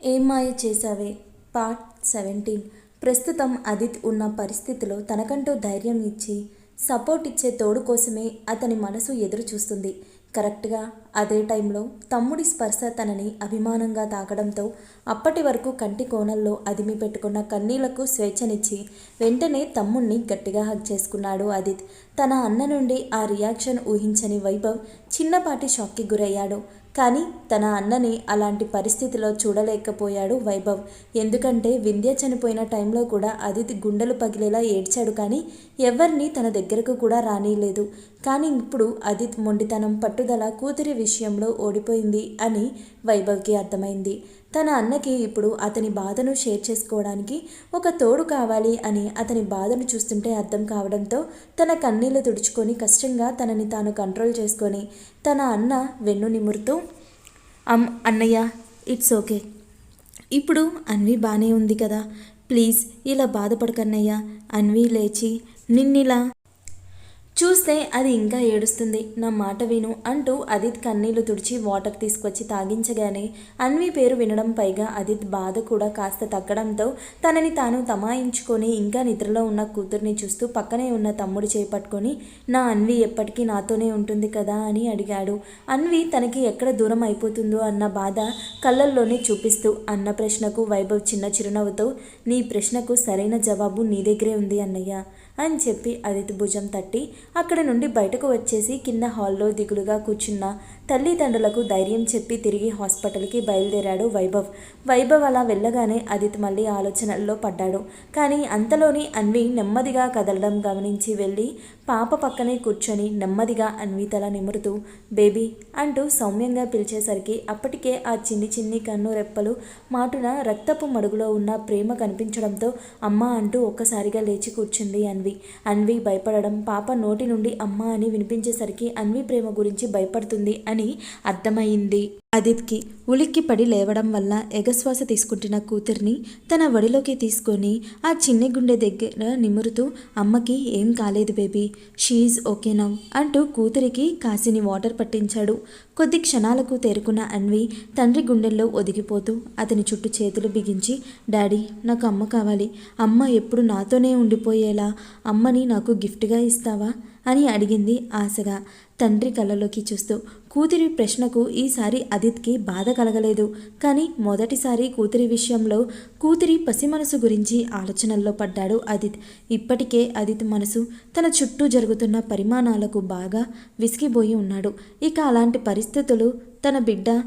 ఏం మాయ Chesave? Part seventeen. ప్రస్తుతం అదిత్ ఉన్న పరిస్థితిలో తనకంటూ ధైర్యం ఇచ్చి సపోర్ట్ ఇచ్చే తోడు కోసమే అతని మనసు ఎదురు చూస్తుంది కరెక్ట్గా అదే టైంలో తమ్ముడి స్పర్శ తనని అభిమానంగా తాకడంతో అప్పటి వరకు కంటి కోణంలో అదిమి పెట్టుకున్న కన్నీళ్ళకు స్వేచ్ఛనిచ్చి వెంటనే తమ్ముణ్ణి గట్టిగా హక్ చేసుకున్నాడు అదిత్. తన అన్న నుండి ఆ రియాక్షన్ ఊహించని వైభవ్ చిన్నపాటి షాక్కి గురయ్యాడు. కానీ తన అన్నని అలాంటి పరిస్థితిలో చూడలేకపోయాడు వైభవ్. ఎందుకంటే వింధ్య చనిపోయిన టైంలో కూడా అదితి గుండెలు పగిలేలా ఏడ్చాడు కానీ ఎవరిని తన దగ్గరకు కూడా రానిలేదు. కానీ ఇప్పుడు అదిత్ మొండితనం పట్టుదల కూతురి విషయంలో ఓడిపోయింది అని వైభవ్కి అర్థమైంది. తన అన్నకి ఇప్పుడు అతని బాధను షేర్ చేసుకోవడానికి ఒక తోడు కావాలి అని అతని బాధను చూస్తుంటే అర్థం కావడంతో తన కన్నీళ్ళు తుడుచుకొని కష్టంగా తనని తాను కంట్రోల్ చేసుకొని తన అన్న వెన్ను నిమురుతూ అమ్ అన్నయ్య ఇట్స్ ఓకే. ఇప్పుడు అన్వి బాగానే ఉంది కదా. ప్లీజ్ ఇలా బాధపడకన్నయ్య. అన్వి లేచి నిన్నిలా చూస్తే అది ఇంకా ఏడుస్తుంది. నా మాట విను అంటూ అదిత్ కన్నీళ్ళు తుడిచి వాటర్ తీసుకొచ్చి తాగించగానే అన్వి పేరు వినడం పైగా అదిత్ బాధ కూడా కాస్త తగ్గడంతో తనని తాను తమాయించుకొని ఇంకా నిద్రలో ఉన్న కూతుర్ని చూస్తూ పక్కనే ఉన్న తమ్ముడు చేపట్టుకొని నా అన్వి ఎప్పటికీ నాతోనే ఉంటుంది కదా అని అడిగాడు. అన్వి తనకి ఎక్కడ దూరం అయిపోతుందో అన్న బాధ కళ్ళల్లోనే చూపిస్తూ అన్న ప్రశ్నకు వైభవ్ చిన్న చిరునవ్వుతో నీ ప్రశ్నకు సరైన జవాబు నీ దగ్గరే ఉంది అన్నయ్య. అని చెప్పి అదితి భుజం తట్టి అక్కడ నుండి బయటకు వచ్చేసి కింద హాల్లో దిగులుగా కూర్చున్న తల్లిదండ్రులకు ధైర్యం చెప్పి తిరిగి హాస్పిటల్కి బయలుదేరాడు వైభవ్. వైభవ్ అలా వెళ్ళగానే అదిత్ మళ్ళీ ఆలోచనల్లో పడ్డాడు. కానీ అంతలోని అన్వి నెమ్మదిగా కదలడం గమనించి వెళ్ళి పాప పక్కనే కూర్చొని నెమ్మదిగా అన్వి తల నిమురుతూ బేబీ అంటూ సౌమ్యంగా పిలిచేసరికి అప్పటికే ఆ చిన్ని చిన్ని కన్ను రెప్పలు మాటున రక్తపు మడుగులో ఉన్న ప్రేమ కనిపించడంతో అమ్మ అంటూ ఒక్కసారిగా లేచి కూర్చుంది అన్వి. అన్వి భయపడడం పాప నోటి నుండి అమ్మ అని వినిపించేసరికి అన్వి ప్రేమ గురించి భయపడుతుంది అని అర్థమైంది. అదిత్కి ఉలిక్కి పడి లేవడం వల్ల ఎగశ్వాస తీసుకుంటున్న కూతుర్ని తన వడిలోకి తీసుకొని ఆ చిన్ని గుండె దగ్గర నిమురుతూ అమ్మకి ఏం కాలేదు బేబీ షీఈ్ ఓకే నవ్ అంటూ కూతురికి కాసిని వాటర్ పట్టించాడు. కొద్ది క్షణాలకు తేరుకున్న అన్వి తండ్రి గుండెల్లో ఒదిగిపోతూ అతని చుట్టూ చేతులు బిగించి డాడీ నాకు అమ్మ కావాలి. అమ్మ ఎప్పుడు నాతోనే ఉండిపోయేలా? అమ్మని నాకు గిఫ్ట్గా ఇస్తావా? అని అడిగింది ఆశగా. తండ్రి కళ్ళలోకి చూస్తూ కూతురి ప్రశ్నకు ఈసారి అదిత్కి బాధ కలగలేదు. కానీ మొదటిసారి కూతురి విషయంలో కూతురి పసి మనసు గురించి ఆలోచనల్లో పడ్డాడు అదిత్. ఇప్పటికే అదిత్ మనసు తన చుట్టూ జరుగుతున్న పరిమాణాలకు బాగా విసిగిపోయి ఉన్నాడు. ఇక అలాంటి పరిస్థితులు తన బిడ్డ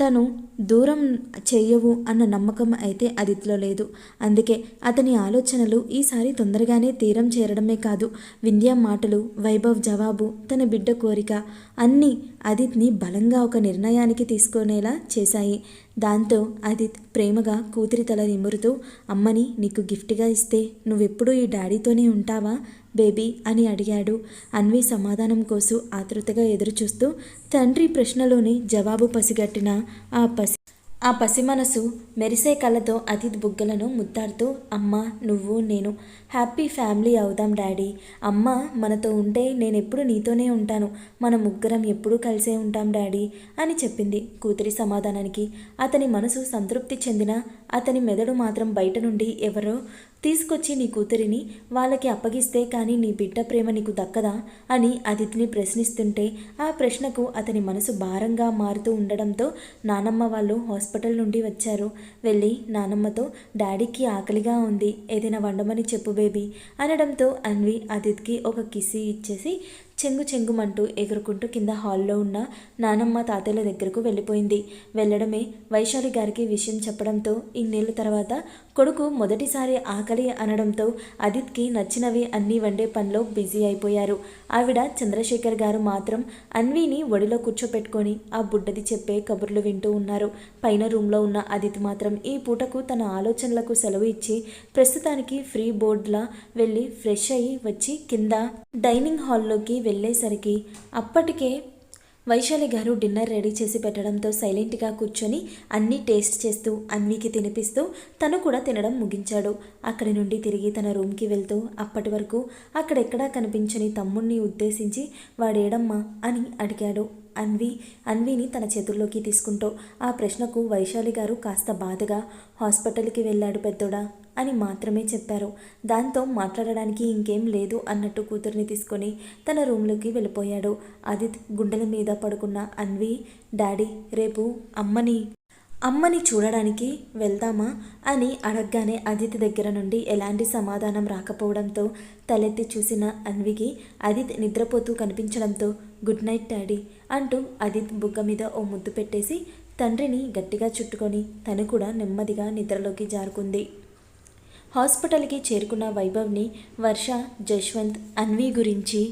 తను దూరం చేయవు అన్న నమ్మకం అయితే అదిత్లో లేదు. అందుకే అతని ఆలోచనలు ఈసారి తొందరగానే తీరం చేరడమే కాదు. వింధ్య మాటలు వైభవ్ జవాబు తన బిడ్డ కోరిక అన్నీ అదిత్ని బలంగా ఒక నిర్ణయానికి తీసుకునేలా చేశాయి. దాంతో అదిత్ ప్రేమగా కూతురి తల నిమురుతూ అమ్మని నీకు గిఫ్ట్గా ఇస్తే నువ్వెప్పుడూ ఈ డాడీతోనే ఉంటావా బేబీ? అని అడిగాడు. అన్వి సమాధానం కోసం ఆతృతగా ఎదురుచూస్తూ తండ్రి ప్రశ్నలోని జవాబు పసిగట్టిన ఆ పసి ఆ పసి మనసు మెరిసే కళ్ళతో అతిథి బుగ్గలను ముద్దాడుతూ అమ్మ నువ్వు నేను హ్యాపీ ఫ్యామిలీ అవుదాం డాడీ. అమ్మ మనతో ఉంటే నేను ఎప్పుడు నీతోనే ఉంటాను. మన ముగ్గురం ఎప్పుడూ కలిసే ఉంటాం డాడీ అని చెప్పింది కూతురి సమాధానానికి. అతని మనసు సంతృప్తి చెందిన అతని మెదడు మాత్రం బయట నుండి ఎవరో తీసుకొచ్చి నీ కూతురిని వాళ్ళకి అప్పగిస్తే కానీ నీ బిడ్డ ప్రేమ నీకు దక్కదా అని అదితిని ప్రశ్నిస్తుంటే ఆ ప్రశ్నకు అతని మనసు భారంగా మారుతూ ఉండడంతో నానమ్మ వాళ్ళు హాస్పిటల్ నుండి వచ్చారు. వెళ్ళి నానమ్మతో డాడీకి ఆకలిగా ఉంది ఏదైనా వండమని చెప్పు బేబీ అనడంతో అన్వి అదిత్కి ఒక కిసి ఇచ్చేసి చెంగు చెంగుమంటూ ఎగురుకుంటూ కింద హాల్లో ఉన్న నానమ్మ తాతయ్యల దగ్గరకు వెళ్ళిపోయింది. వెళ్ళడమే వైశాలి గారికి విషయం చెప్పడంతో ఇన్నేళ్ళ తర్వాత కొడుకు మొదటిసారి ఆకలి అనడంతో అదిత్కి నచ్చినవి అన్నీ వండే పనిలో బిజీ అయిపోయారు. ఆవిడ చంద్రశేఖర్ గారు మాత్రం అన్వీని ఒడిలో కూర్చోపెట్టుకొని ఆ బుడ్డది చెప్పే కబుర్లు వింటూ ఉన్నారు. పైన రూమ్లో ఉన్న అదిత్ మాత్రం ఈ పూటకు తన ఆలోచనలకు సెలవు ఇచ్చి ప్రస్తుతానికి ఫ్రీ బోర్డ్లా వెళ్ళి ఫ్రెష్ అయ్యి వచ్చి కింద డైనింగ్ హాల్లోకి వెళ్ళేసరికి అప్పటికే వైశాలి గారు డిన్నర్ రెడీ చేసి పెట్టడంతో సైలెంట్గా కూర్చొని అన్నీ టేస్ట్ చేస్తూ అన్వికి తినిపిస్తూ తను కూడా తినడం ముగించాడు. అక్కడి నుండి తిరిగి తన రూమ్కి వెళ్తూ అప్పటి వరకు అక్కడెక్కడా కనిపించని తమ్ముణ్ణి ఉద్దేశించి వాడేడమ్మా అని అడిగాడు. అన్వి అన్విని తన చేతుల్లోకి తీసుకుంటూ ఆ ప్రశ్నకు వైశాలి గారు కాస్త బాధగా హాస్పిటల్కి వెళ్ళాడు పెద్దోడా? అని మాత్రమే చెప్పారు. దాంతో మాట్లాడడానికి ఇంకేం లేదు అన్నట్టు కూతుర్ని తీసుకొని తన రూమ్లోకి వెళ్ళిపోయాడు. ఆదిత్ గుండెల మీద పడుకున్న అన్వి డాడీ రేపు అమ్మని అమ్మని చూడడానికి వెళ్దామా? అని అడగగానే అదిత్ దగ్గర నుండి ఎలాంటి సమాధానం రాకపోవడంతో తలెత్తి చూసిన అన్వికి అదిత్ నిద్రపోతూ కనిపించడంతో గుడ్ నైట్ డాడీ అంటూ అదిత్ బుగ్గ మీద ఓ ముద్దు పెట్టేసి తండ్రిని గట్టిగా చుట్టుకొని తను కూడా నెమ్మదిగా నిద్రలోకి జారుకుంది. హాస్పిటల్కి చేరుకున్న వైభవ్ని వర్ష జశ్వంత్ అన్వి గురించి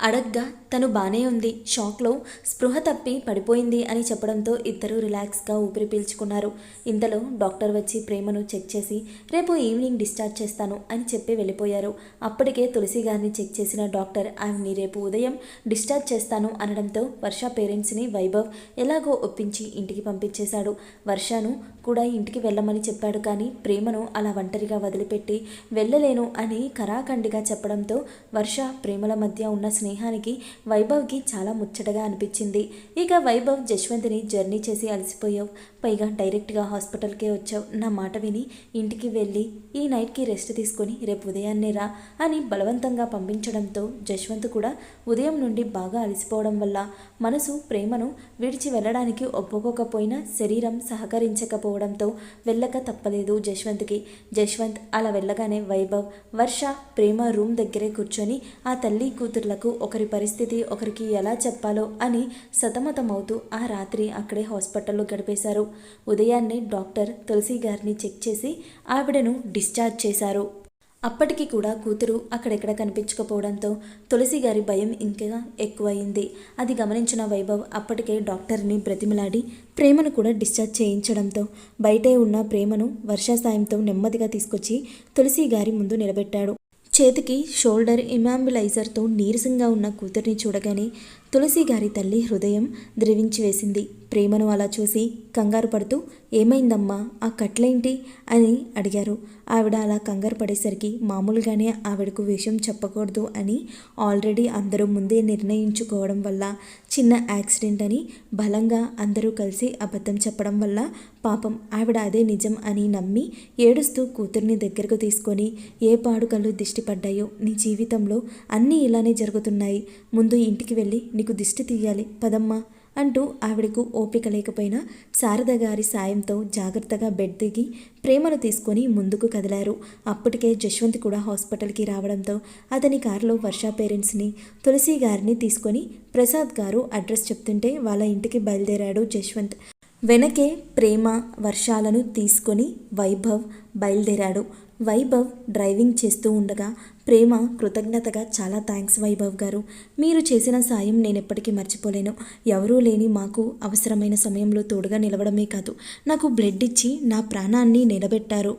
అడగ్గా తను బానే ఉంది. షాక్లో స్పృహ తప్పి పడిపోయింది అని చెప్పడంతో ఇద్దరు రిలాక్స్గా ఊపిరి పీల్చుకున్నారు. ఇంతలో డాక్టర్ వచ్చి ప్రేమను చెక్ చేసి రేపు ఈవినింగ్ డిశ్చార్జ్ చేస్తాను అని చెప్పి వెళ్ళిపోయారు. అప్పటికే తులసి గారిని చెక్ చేసిన డాక్టర్ ఆమెని రేపు ఉదయం డిశ్చార్జ్ చేస్తాను అనడంతో వర్ష పేరెంట్స్ని వైభవ్ ఎలాగో ఒప్పించి ఇంటికి పంపించేశాడు. వర్షను కూడా ఇంటికి వెళ్ళమని చెప్పాడు కానీ ప్రేమను అలా ఒంటరిగా వదిలిపెట్టి వెళ్ళలేను అని కరాఖండిగా చెప్పడంతో వర్ష ప్రేమల మధ్య ఉన్న స్నేహానికి వైభవ్కి చాలా ముచ్చటగా అనిపించింది. ఇక వైభవ్ జశ్వంత్ని జర్నీ చేసి అలసిపోయావు. పైగా డైరెక్ట్గా హాస్పిటల్కే వచ్చావు. నా మాట విని ఇంటికి వెళ్ళి ఈ నైట్కి రెస్ట్ తీసుకొని రేపు ఉదయాన్నే రా అని బలవంతంగా పంపించడంతో జశ్వంత్ కూడా ఉదయం నుండి బాగా అలసిపోవడం వల్ల మనసు ప్రేమను విడిచి వెళ్ళడానికి ఒప్పుకోకపోయినా శరీరం సహకరించకపోవడంతో వెళ్ళక తప్పలేదు జశ్వంత్కి. జశ్వంత్ అలా వెళ్ళగానే వైభవ్ వర్ష ప్రేమ రూమ్ దగ్గరే కూర్చొని ఆ తల్లి కూతుర్లకు ఒకరి పరిస్థితి ఒకరికి ఎలా చెప్పాలో అని సతమతమవుతూ ఆ రాత్రి అక్కడే హాస్పిటల్లో గడిపేశారు. ఉదయాన్నే డాక్టర్ తులసి గారిని చెక్ చేసి ఆవిడను డిశ్చార్జ్ చేశారు. అప్పటికి కూడా కూతురు అక్కడెక్కడ కనిపించకపోవడంతో తులసి గారి భయం ఇంకా ఎక్కువయింది అది గమనించిన వైభవ్ అప్పటికే డాక్టర్ని బ్రతిమలాడి ప్రేమను కూడా డిశ్చార్జ్ చేయించడంతో బయటే ఉన్న ప్రేమను వర్ష సాయంతో నెమ్మదిగా తీసుకొచ్చి తులసి గారి ముందు నిలబెట్టాడు. చేతికి షోల్డర్ ఇమాంబులైజర్తో నీరసంగా ఉన్న కూతుర్ని చూడగానే తులసి గారి తల్లి హృదయం ద్రవించి వేసింది ప్రేమను అలా చూసి కంగారు పడుతూ ఏమైందమ్మా? ఆ కట్లేంటి? అని అడిగారు. ఆవిడ అలా కంగారు పడేసరికి మామూలుగానే ఆవిడకు విషయం చెప్పకూడదు అని ఆల్రెడీ అందరూ ముందే నిర్ణయించుకోవడం వల్ల చిన్న యాక్సిడెంట్ అని బలంగా అందరూ కలిసి అబద్ధం చెప్పడం వల్ల పాపం ఆవిడ అదే నిజం అని నమ్మి ఏడుస్తూ కూతుర్ని దగ్గరకు తీసుకొని ఏ పాడుకలు దిష్టి పడ్డాయో? నీ జీవితంలో అన్నీ ఇలానే జరుగుతున్నాయి. ముందు ఇంటికి వెళ్ళి నీకు దిష్టి తీయాలి. పదమ్మా. అంటూ ఆవిడకు ఓపిక లేకపోయినా శారద గారి సాయంతో జాగ్రత్తగా బెడ్ దిగి ప్రేమను తీసుకొని ముందుకు కదిలారు. అప్పటికే జశ్వంత్ కూడా హాస్పిటల్కి రావడంతో అతని కారులో వర్ష పేరెంట్స్ని తులసి గారిని తీసుకొని ప్రసాద్ గారు అడ్రస్ చెప్తుంటే వాళ్ళ ఇంటికి బయలుదేరాడు జశ్వంత్. వెనకే ప్రేమ వర్షాలను తీసుకొని వైభవ్ బయలుదేరాడు. వైభవ్ డ్రైవింగ్ చేస్తూ ఉండగా ప్రేమ కృతజ్ఞతగా చాలా థ్యాంక్స్ వైభవ్ గారు. మీరు చేసిన సాయం నేను ఎప్పటికీ మర్చిపోలేను. ఎవరూ లేని మాకు అవసరమైన సమయంలో తోడుగా నిలవడమే కాదు. నాకు బ్లడ్ ఇచ్చి నా ప్రాణాన్ని నిలబెట్టారు.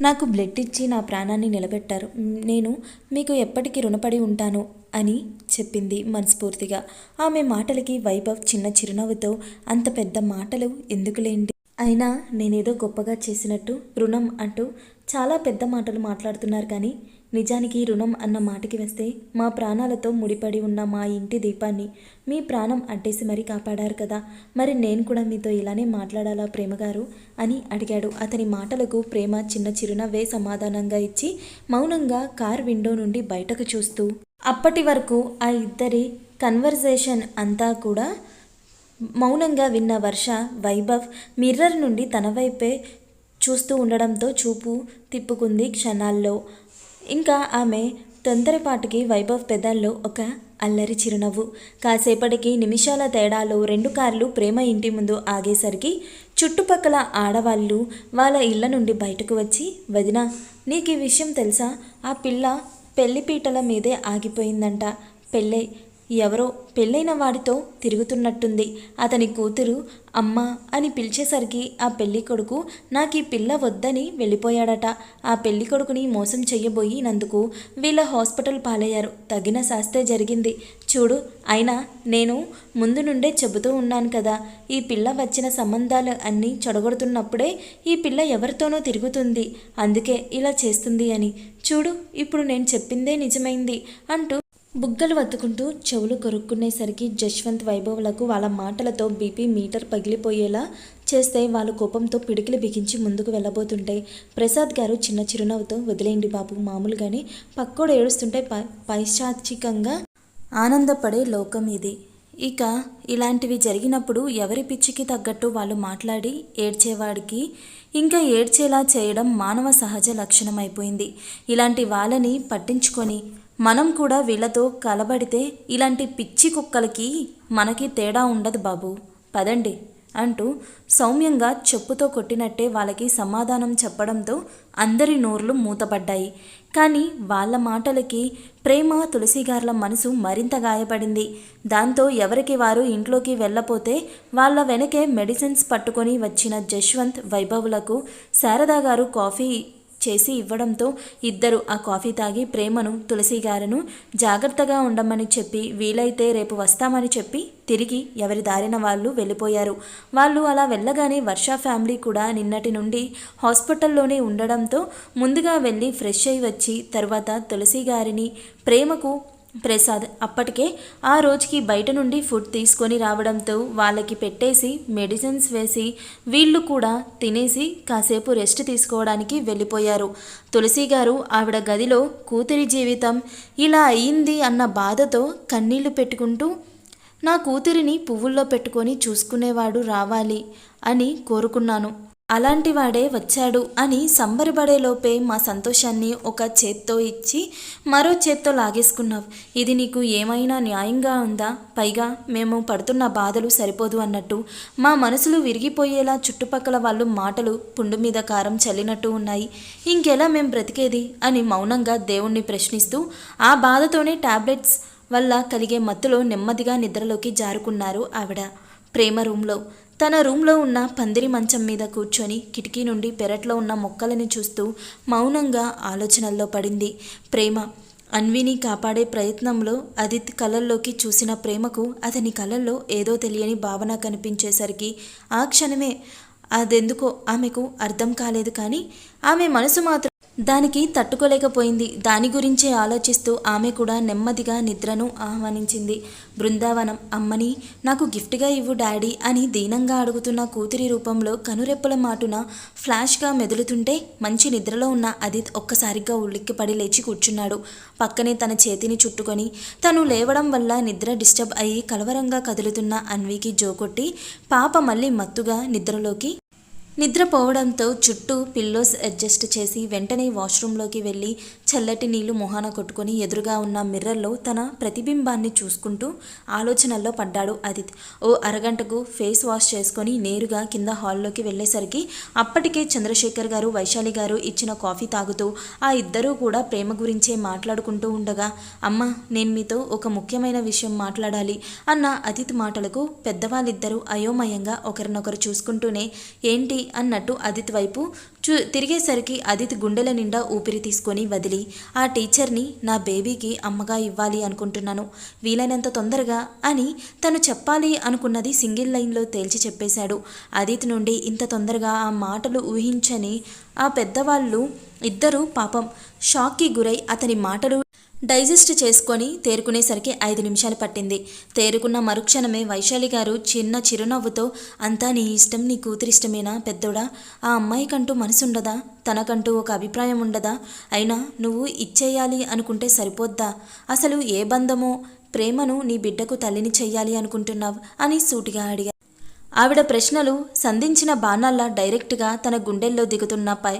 నాకు బ్లడ్ ఇచ్చి నా ప్రాణాన్ని నిలబెట్టారు. నేను మీకు ఎప్పటికీ రుణపడి ఉంటాను అని చెప్పింది మనస్ఫూర్తిగా. ఆమె మాటలకి వైభవ్ చిన్న చిరునవ్వుతో అంత పెద్ద మాటలు ఎందుకులేండి? అయినా నేనేదో గొప్పగా చేసినట్టు రుణం అంటూ చాలా పెద్ద మాటలు మాట్లాడుతున్నారు కానీ నిజానికి రుణం అన్న మాటకి వస్తే మా ప్రాణాలతో ముడిపడి ఉన్న మా ఇంటి దీపాన్ని మీ ప్రాణం అడ్డేసి మరీ కాపాడారు కదా. మరి నేను కూడా మీతో ఇలానే మాట్లాడాలా ప్రేమగారు? అని అడిగాడు. అతని మాటలకు ప్రేమ చిన్న చిరునవ్వే సమాధానంగా ఇచ్చి మౌనంగా కార్ విండో నుండి బయటకు చూస్తూ అప్పటి వరకు ఆ ఇద్దరి కన్వర్జేషన్ అంతా కూడా మౌనంగా విన్న వర్ష వైభవ్ మిర్రర్ నుండి తన వైపే చూస్తూ ఉండడంతో చూపు తిప్పుకుంది క్షణాల్లో. ఇంకా ఆమె తొందరపాటుకి వైభవ్ పెదాల్లో ఒక అల్లరి చిరునవ్వు. కాసేపటికి నిమిషాల తేడాలో రెండు కార్లు ప్రేమ ఇంటి ముందు ఆగేసరికి చుట్టుపక్కల ఆడవాళ్ళు వాళ్ళ ఇళ్ళ నుండి బయటకు వచ్చి వదిన నీకు ఈ విషయం తెలుసా? ఆ పిల్ల పెళ్ళిపీటల మీదే ఆగిపోయిందంట. పెళ్ళై ఎవరో పెళ్ళైన వాడితో తిరుగుతున్నట్టుంది. అతని కూతురు అమ్మ అని పిలిచేసరికి ఆ పెళ్ళి కొడుకు నాకు ఈ పిల్ల వద్దని వెళ్ళిపోయాడట. ఆ పెళ్ళి కొడుకుని మోసం చేయబోయినందుకు వీళ్ళ హాస్పిటల్ పాలయ్యారు. తగిన శాస్తే జరిగింది. చూడు అయినా నేను ముందు నుండే చెబుతూ ఉన్నాను కదా. ఈ పిల్ల వచ్చిన సంబంధాలు అన్నీ చెడగొడుతున్నప్పుడే ఈ పిల్ల ఎవరితోనో తిరుగుతుంది. అందుకే ఇలా చేస్తుంది అని. చూడు ఇప్పుడు నేను చెప్పిందే నిజమైంది అంటూ బుగ్గలు వత్తుకుంటూ చెవులు కొరుక్కునేసరికి జశ్వంత్ వైభవులకు వాళ్ళ మాటలతో బీపీ మీటర్ పగిలిపోయేలా చేస్తే వాళ్ళ కోపంతో పిడికిలు బిగించి ముందుకు వెళ్ళబోతుంటే ప్రసాద్ గారు చిన్న చిరునవ్వుతో వదిలేయండి బాబు మామూలుగానే పక్కోడు ఏడుస్తుంటే పై పైశాచికంగా ఆనందపడే లోకం ఇది. ఇక ఇలాంటివి జరిగినప్పుడు ఎవరి పిచ్చికి తగ్గట్టు వాళ్ళు మాట్లాడి ఏడ్చేవాడికి ఇంకా ఏడ్చేలా చేయడం మానవ సహజ లక్షణం అయిపోయింది ఇలాంటి వాళ్ళని పట్టించుకొని మనం కూడా వీళ్ళతో కలబడితే ఇలాంటి పిచ్చి కుక్కలకి మనకి తేడా ఉండదు బాబు. పదండి అంటూ సౌమ్యంగా చెప్పుతో కొట్టినట్టే వాళ్ళకి సమాధానం చెప్పడంతో అందరి నోర్లు మూతపడ్డాయి. కానీ వాళ్ళ మాటలకి ప్రేమ తులసిగార్ల మనసు మరింత గాయపడింది. దాంతో ఎవరికి వారు ఇంట్లోకి వెళ్ళపోతే వాళ్ళ వెనకే మెడిసిన్స్ పట్టుకొని వచ్చిన జశ్వంత్ వైభవులకు శారదా గారు కాఫీ చేసి ఇవ్వడంతో ఇద్దరు ఆ కాఫీ తాగి ప్రేమను తులసి గారును జాగ్రత్తగా ఉండమని చెప్పి వీలైతే రేపు వస్తామని చెప్పి తిరిగి ఎవరి దారిన వాళ్ళు వెళ్ళిపోయారు. వాళ్ళు అలా వెళ్ళగానే వర్ష ఫ్యామిలీ కూడా నిన్నటి నుండి హాస్పిటల్లోనే ఉండడంతో ముందుగా వెళ్ళి ఫ్రెష్ అయి వచ్చి తర్వాత తులసి గారిని ప్రేమకు ప్రసాద్ అప్పటికే ఆ రోజుకి బయట నుండి ఫుడ్ తీసుకొని రావడంతో వాళ్ళకి పెట్టేసి మెడిసిన్స్ వేసి వీళ్ళు కూడా తినేసి కాసేపు రెస్ట్ తీసుకోవడానికి వెళ్ళిపోయారు. తులసి గారు ఆవిడ గదిలో కూతురి జీవితం ఇలా అయింది అన్న బాధతో కన్నీళ్ళు పెట్టుకుంటూ నా కూతురిని పువ్వుల్లో పెట్టుకొని చూసుకునేవాడు రావాలి అని కోరుకున్నాను. అలాంటి వాడే వచ్చాడు అని సంబరపడేలోపే మా సంతోషాన్ని ఒక చేత్తో ఇచ్చి మరో చేత్తో లాగేసుకున్నావు. ఇది నీకు ఏమైనా న్యాయంగా ఉందా? పైగా మేము పడుతున్న బాధలు సరిపోదు అన్నట్టు మా మనసులు విరిగిపోయేలా చుట్టుపక్కల వాళ్ళు మాటలు పుండు మీద కారం చల్లినట్టు ఉన్నాయి. ఇంకెలా మేం బ్రతికేది? అని మౌనంగా దేవుణ్ణి ప్రశ్నిస్తూ ఆ బాధతోనే టాబ్లెట్స్ వల్ల కలిగే మత్తులో నెమ్మదిగా నిద్రలోకి జారుకున్నారు ఆవిడ. ప్రేమ రూమ్లో తన రూమ్లో ఉన్న పందిరి మంచం మీద కూర్చొని కిటికీ నుండి పెరట్లో ఉన్న మొక్కలని చూస్తూ మౌనంగా ఆలోచనల్లో పడింది ప్రేమ. అన్విని కాపాడే ప్రయత్నంలో అదిత్ కళల్లోకి చూసిన ప్రేమకు అతని కళల్లో ఏదో తెలియని భావన కనిపించేసరికి ఆ క్షణమే అదెందుకో ఆమెకు అర్థం కాలేదు కానీ ఆమె మనసు మాత్రం దానికి తట్టుకోలేకపోయింది. దాని గురించే ఆలోచిస్తూ ఆమె కూడా నెమ్మదిగా నిద్రను ఆహ్వానించింది. బృందావనం అమ్మని నాకు గిఫ్ట్గా ఇవ్వు డాడీ అని దీనంగా అడుగుతున్న కూతురి రూపంలో కనురెప్పల మాటున ఫ్లాష్గా మెదులుతుంటే మంచి నిద్రలో ఉన్న అదిత్ ఒక్కసారిగా ఉలిక్కిపడి లేచి కూర్చున్నాడు. పక్కనే తన చేతిని చుట్టుకొని తను లేవడం వల్ల నిద్ర డిస్టర్బ్ అయ్యి కలవరంగా కదులుతున్న అన్వికి జోకొట్టి పాప మళ్ళీ మత్తుగా నిద్రలోకి నిద్రపోవడంతో చుట్టూ పిల్లోస్ అడ్జస్ట్ చేసి వెంటనే వాష్రూంలోకి వెళ్ళి చల్లటి నీళ్ళు మొహాన కొట్టుకొని ఎదురుగా ఉన్న మిర్రర్లో తన ప్రతిబింబాన్ని చూసుకుంటూ ఆలోచనల్లో పడ్డాడు అదిత్. ఓ అరగంటకు ఫేస్ వాష్ చేసుకొని నేరుగా కింద హాల్లోకి వెళ్ళేసరికి అప్పటికే చంద్రశేఖర్ గారు వైశాలి గారు ఇచ్చిన కాఫీ తాగుతూ ఆ ఇద్దరూ కూడా ప్రేమ గురించే మాట్లాడుకుంటూ ఉండగా అమ్మ నేను మీతో ఒక ముఖ్యమైన విషయం మాట్లాడాలి అన్న అదిత్ మాటలకు పెద్దవాళ్ళిద్దరూ అయోమయంగా ఒకరినొకరు చూసుకుంటూనే ఏంటి అన్నట్టు అదిత్ వైపు చూ తిరిగేసరికి అదిత్ గుండెల నిండా ఊపిరి తీసుకొని వదిలి ఆ టీచర్ని నా బేబీకి అమ్మగా ఇవ్వాలి అనుకుంటున్నాను వీలైనంత తొందరగా అని తను చెప్పాలి అనుకున్నది సింగిల్ లైన్లో తేల్చి చెప్పేశాడు. అదిత్ నుండి ఇంత తొందరగా ఆ మాటలు ఊహించని ఆ పెద్దవాళ్ళు ఇద్దరూ పాపం షాక్కి గురై అతని మాటలు డైజెస్ట్ చేసుకొని తేరుకునేసరికి ఐదు నిమిషాలు పట్టింది. తేరుకున్న మరుక్షణమే వైశాలి గారు చిన్న చిరునవ్వుతో అంతా నీ ఇష్టం నీ కూతురిష్టమేనా పెద్దోడా? ఆ అమ్మాయికంటూ మనసుండదా? తనకంటూ ఒక అభిప్రాయం ఉండదా? అయినా నువ్వు ఇచ్చేయాలి అనుకుంటే సరిపోద్దా? అసలు ఏ బంధమో? ప్రేమను నీ బిడ్డకు తల్లిని చెయ్యాలి అనుకుంటున్నావు? అని సూటిగా అడిగా ఆవిడ ప్రశ్నలు సంధించిన బాణాల్లా డైరెక్ట్గా తన గుండెల్లో దిగుతున్న పై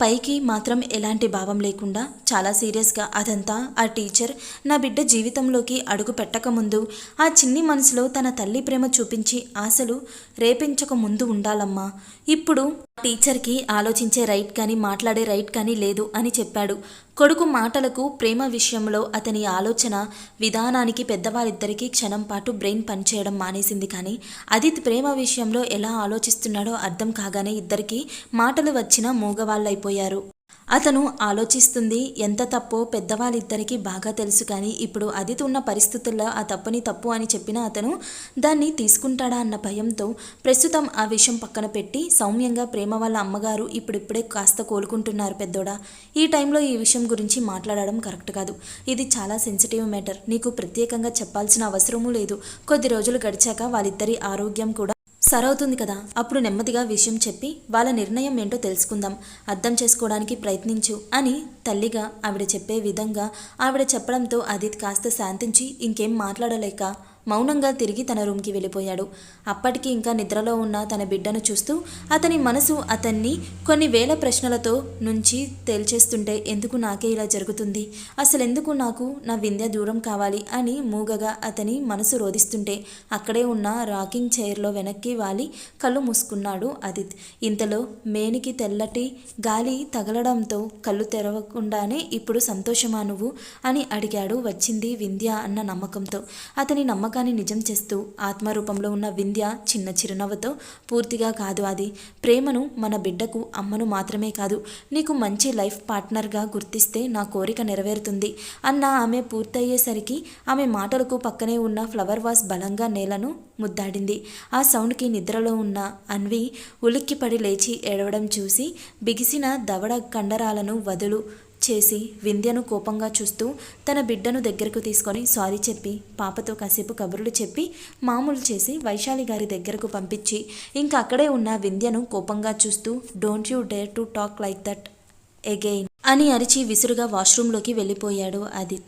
పైకి మాత్రం ఎలాంటి భావం లేకుండా చాలా సీరియస్గా అదంతా ఆ టీచర్ నా బిడ్డ జీవితంలోకి అడుగు పెట్టకముందు ఆ చిన్ని మనసులో తన తల్లి ప్రేమ చూపించి ఆశలు రేపించక ముందు ఉండాలమ్మా. ఇప్పుడు టీచర్కి ఆలోచించే రైట్ కానీ మాట్లాడే రైట్ కానీ లేదు అని చెప్పాడు. కొడుకు మాటలకు ప్రేమ విషయంలో అతని ఆలోచన విధానానికి పెద్దవారిద్దరికీ క్షణం పాటు బ్రెయిన్ పనిచేయడం మానేసింది కానీ అదిత్ ప్రేమ విషయంలో ఎలా ఆలోచిస్తున్నాడో అర్థం కాగానే ఇద్దరికీ మాటలు వచ్చిన మూగవాళ్ళైపోయారు. అతను ఆలోచిస్తుంది ఎంత తప్పో పెద్దవాళ్ళిద్దరికీ బాగా తెలుసు కానీ ఇప్పుడు అదితి ఉన్న పరిస్థితుల్లో ఆ తప్పుని తప్పు అని చెప్పిన అతను దాన్ని తీసుకుంటాడా అన్న భయంతో ప్రస్తుతం ఆ విషయం పక్కన పెట్టి సౌమ్యంగా ప్రేమ వాళ్ళ అమ్మగారు ఇప్పుడిప్పుడే కాస్త కోలుకుంటున్నారు పెద్దోడా. ఈ టైంలో ఈ విషయం గురించి మాట్లాడడం కరెక్ట్ కాదు. ఇది చాలా సెన్సిటివ్ మ్యాటర్ నీకు ప్రత్యేకంగా చెప్పాల్సిన అవసరమూ లేదు. కొద్ది రోజులు గడిచాక వాళ్ళిద్దరి ఆరోగ్యం కూడా సరవుతుంది కదా. అప్పుడు నెమ్మదిగా విషయం చెప్పి వాళ్ళ నిర్ణయం ఏంటో తెలుసుకుందాం అర్థం చేసుకోవడానికి ప్రయత్నించు అని తల్లిగా ఆవిడ చెప్పే విధంగా ఆవిడ చెప్పడంతో అదిత్ కాస్త శాంతించి ఇంకేం మాట్లాడలేక మౌనంగా తిరిగి తన రూమ్కి వెళ్ళిపోయాడు. అప్పటికి ఇంకా నిద్రలో ఉన్న తన బిడ్డను చూస్తూ అతని మనసు అతన్ని కొన్ని వేల ప్రశ్నలతో నుంచి తేల్చేస్తుంటే ఎందుకు నాకే ఇలా జరుగుతుంది? అసలు ఎందుకు నాకు నా వింధ్య దూరం కావాలి అని మూగగా అతని మనసు రోధిస్తుంటే అక్కడే ఉన్న రాకింగ్ చైర్లో వెనక్కి వాలి కళ్ళు మూసుకున్నాడు అదిత్. ఇంతలో మేనికి తెల్లటి గాలి తగలడంతో కళ్ళు తెరవకుండానే ఇప్పుడు సంతోషమా నువ్వు? అని అడిగాడు వచ్చింది వింధ్య అన్న నమ్మకంతో. అతని నమ్మకం నమ్మకాన్ని నిజం చేస్తూ ఆత్మరూపంలో ఉన్న వింధ్య చిన్న చిరునవ్వుతో పూర్తిగా కాదు అది ప్రేమను మన బిడ్డకు అమ్మను మాత్రమే కాదు. నీకు మంచి లైఫ్ పార్ట్నర్గా గుర్తిస్తే నా కోరిక నెరవేరుతుంది అన్న ఆమె పూర్తయ్యేసరికి ఆమె మాటలకు పక్కనే ఉన్న ఫ్లవర్ వాస్ బలంగా నేలను ముద్దాడింది. ఆ సౌండ్కి నిద్రలో ఉన్న అన్వి ఉలిక్కిపడి లేచి ఏడవడం చూసి బిగిసిన దవడ కండరాలను వదులు చేసి వింధ్యను కోపంగా చూస్తూ తన బిడ్డను దగ్గరకు తీసుకొని సారీ చెప్పి పాపతో కాసేపు కబురులు చెప్పి మామూలు చేసి వైశాలి గారి దగ్గరకు పంపించి ఇంకా అక్కడే ఉన్న వింధ్యను కోపంగా చూస్తూ don't you dare to talk like that again అని అరిచి విసురుగా వాష్రూంలోకి వెళ్ళిపోయాడు ఆదిత్.